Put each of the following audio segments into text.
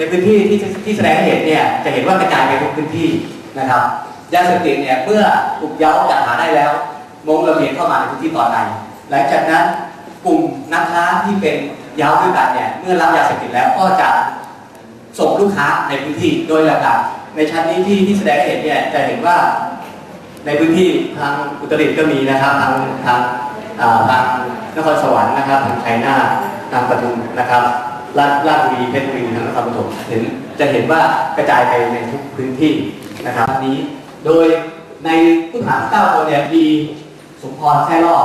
ในพื้นที่ที่ที่แสดงเห็นเนี่ยจะเห็นว่ากระจายไปทุกพื้นที่นะครับยาเสพติดเนี่ยเมื่อถูกเย้าจัดหาได้แล้วมงระเบียงเข้ามาในพื้นที่ตอนในหลังจากนั้นกลุ่มนักค้าที่เป็นเย้าด้วยกันเนี่ยเมื่อรับยาเสพติดแล้วก็จะส่งลูกค้าในพื้นที่โดยหลักๆในชั้นนี้ที่ที่แสดงเห็นเนี่ยจะเห็นว่าในพื้นที่ทางอุตรดิตถ์ก็มีนะครับทางทางทางนครสวรรค์นะครับทางชัยนาทางปทุมนะครับ ลาดลาดบุรีเพชรบุรีทางนครปฐมเห็นจะเห็นว่ากระจายไปในทุกพื้นที่นะครับอันนี้ โดยในผู้ต้องหาเก้าคนเนี่ยมีสมพรแท้ล่อ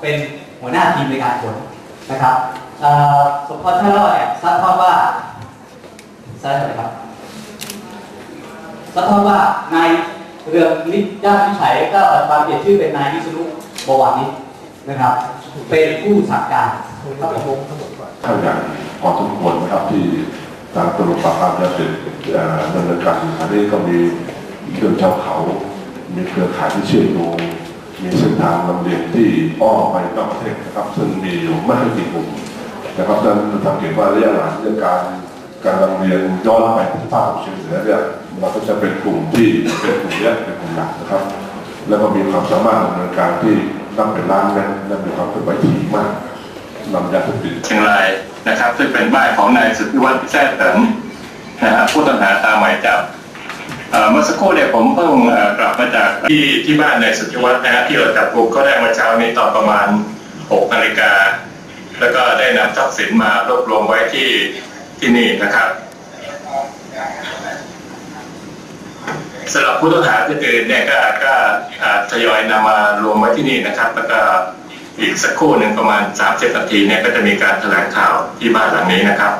เป็นหัวหน้าทีมในการขนนะครับเอ่อสมพรแท้ล่อเนี่ยทราบข้อว่าทราบอะไรครับแล้วก็ว่านายเรืองนิดญาติวิชัยก็ปัจจุบันเปลี่ยนชื่อเป็นนายวิษณุบวรนิชนะครับ เป็นผู้สั่งการครับผมเข้าอย่างพ อสมควรนะครับที่ทางตำรวจปราบปรามยาเสพติดดำเนินการอยู่อันนี้ก็มีเครื่องเจ้าเขา มีเครือข่ายที่เชื่อมโยงมีเส้นทางลำเลียงที่อ้อมไปนอกประเทศนะครับ ซึ่งมีอยู่ไม่กี่กลุ่มนะครับดังนั้นสังเกตว่าระยะหลังเรื่องการการลำเลียงย้อนไปที่ภาคเฉียงเหนือเนี่ยเราก็จะเป็นกลุ่มที่เป็นกลุ่มเนี้ยเป็นกลุ่มหลักนะครับ แล้วก็มีความสามารถดำเนินการที่นับเป็นล้านเมตรและมีความเป็นไหวถี่มาก นำยาเสพติดเชียงรายนะครับ ซึ่งเป็นบ้านของนายสุทธิวัฒน์แท้เถิงนะฮะผู้ต้องหาตามหมายจับเอ่อเมื่อสักครู่เนี่ยผมเพิ่งกลับมาจากที่ที่บ้านนายสุทธิวัฒน์นะฮะที่เราจับกลุ่มเขาได้มื่อเช้านี้ตอนประมาณ6นาฬิกาแล้วก็ได้นำทรัพย์สินมารวบรวมไว้ที่ที่นี่นะครับสำหรับผู้ต้องหาที่อื่นเนี่ยก็ก็ทยอยนำมารวมไว้ที่นี่นะครับ แล้วก็ อีกสักครู่หนึ่งประมาณ 30 นาทีเนี่ยก็จะมีการแถลงข่าวที่บ้านหลังนี้นะครับ